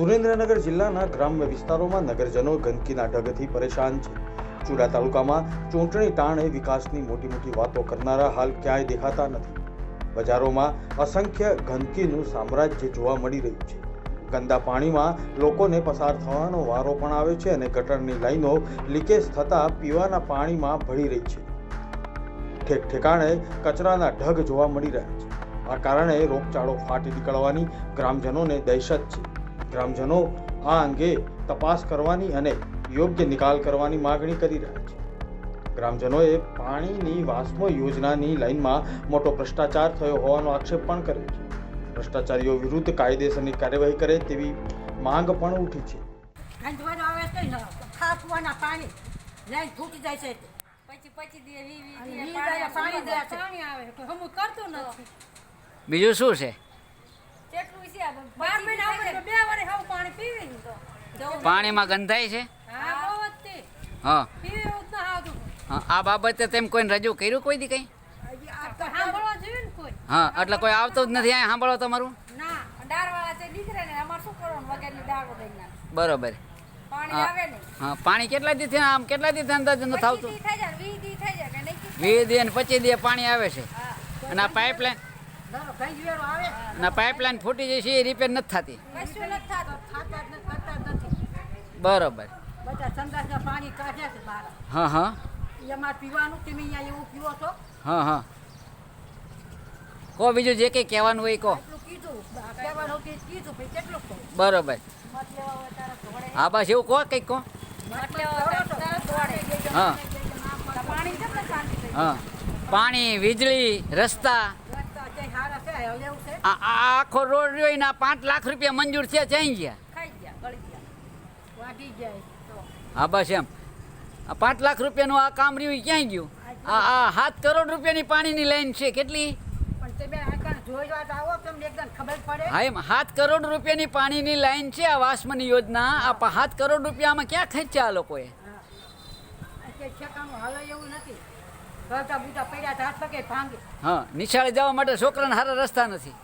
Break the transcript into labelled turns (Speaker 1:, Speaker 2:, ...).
Speaker 1: સુરેન્દ્રનગર જિલ્લાના ગ્રામ્ય વિસ્તારોમાં નગરજનો ગંદકીના ઢગથી પરેશાન છે. ચુડા તાલુકામાં ચૂંટણી ટાણે વિકાસની મોટી મોટી વાતો કરનારા હાલ ક્યાંય દેખાતા નથી. બજારોમાં અસંખ્ય ગંદકીનું સામ્રાજ્ય જોવા મળી રહ્યું છે. ગંદા પાણીમાં લોકોને પસાર થવાનો વારો પણ આવે છે અને ગટરની લાઈનો લીકેજ થતાં પીવાના પાણીમાં ભળી રહી છે. ઠેક ઠેકાણે કચરાના ઢગ જોવા મળી રહ્યા છે. આ કારણે રોગચાળો ફાટી નીકળવાની ગ્રામજનોને દહેશત છે. ગ્રામજનો આ અંગે તપાસ કરવાની અને યોગ્ય નિકાલ કરવાની માગણી કરી રહ્યા છે. ગ્રામજનોએ પાણીની વાસ્મો યોજનાની લાઇનમાં મોટો ભ્રષ્ટાચાર થયો હોવાનો આક્ષેપ પણ કર્યો છે. ભ્રષ્ટાચારીઓ વિરુદ્ધ કાયદેસરની કાર્યવાહી કરે તેવી માંગ પણ ઉઠી છે.
Speaker 2: ગંધવાનું આવે છે ને ખાપવાના પાણી લાઈન ફૂટી જાય છે.
Speaker 3: પછી પછી દે વી વી
Speaker 2: અને
Speaker 3: દે
Speaker 2: વી
Speaker 3: પાણી
Speaker 2: દાડા પાણી દે છે.
Speaker 3: પાણી આવે. કોઈ કરતું નથી.
Speaker 4: બીજું શું છે?
Speaker 3: કેટલું
Speaker 2: બે પાણી પીવે ને તો?
Speaker 4: પાણીમાં ગંધાય છે?
Speaker 2: હા ના
Speaker 4: આ બાબતે તેમ કોઈને રજૂ કર્યું કોઈ દી કંઈ?
Speaker 2: ને
Speaker 4: હા એટલે કોઈ આવતું જ નથી અહીંયા સાંભળો તમારું?
Speaker 2: ના
Speaker 3: ને.
Speaker 4: બરોબર. હા.
Speaker 3: ને.
Speaker 4: પાણી કેટલા દી થયા આમ કેટલા દી અંદાજ નથી આવતું
Speaker 3: વીસ દી
Speaker 4: અને પચીસ દી પાણી આવે છે. અને આ પાઇપલાઇન અને પાઇપલાઇન ફૂટી છે એ રિપેર નથી થતી. બરોબર.
Speaker 2: પાણી કાઢ્યા છે બહાર.
Speaker 4: હા હા.
Speaker 2: એ પીવાનું તમે અહીંયા એવું પીવો છો?
Speaker 4: હા હા. કહો બીજું જે કંઈ કહેવાનું હોય
Speaker 2: કો. કે
Speaker 4: બરોબર. હા બસ એવું કહો કંઈક કહો. હા.
Speaker 3: ને
Speaker 4: હા. પાણી વીજળી રસ્તા
Speaker 2: રસ્તા છે સારા છે હવે એવું છે
Speaker 4: આ આ આખો રોડ રહ્યો એના પાંચ લાખ રૂપિયા મંજૂર થયા ક્યાંય ગયા.
Speaker 3: ખાઈ ગયા ગળી ગયા.
Speaker 2: વાટી જાય તો.
Speaker 4: હા બસ એમ. આ પાંચ લાખ રૂપિયાનું આ કામ રહ્યું એ ક્યાંય ગયું? આ આ સાત કરોડ રૂપિયાની પાણીની લાઈન છે કેટલી?
Speaker 2: પણ તમે આ જોઈ તો આવો તમને એકદમ ખબર પડે?
Speaker 4: હા એમ. સાત કરોડ રૂપિયાની પાણીની લાઈન છે આ વાસમની યોજના. આ સાત કરોડ રૂપિયામાં ક્યાં ખર્ચ્યા આ લોકોએ?
Speaker 2: પડ્યા હાથ પગે ભાંગે.
Speaker 4: હા નિશાળે જવા માટે છોકરાને સારા રસ્તા નથી.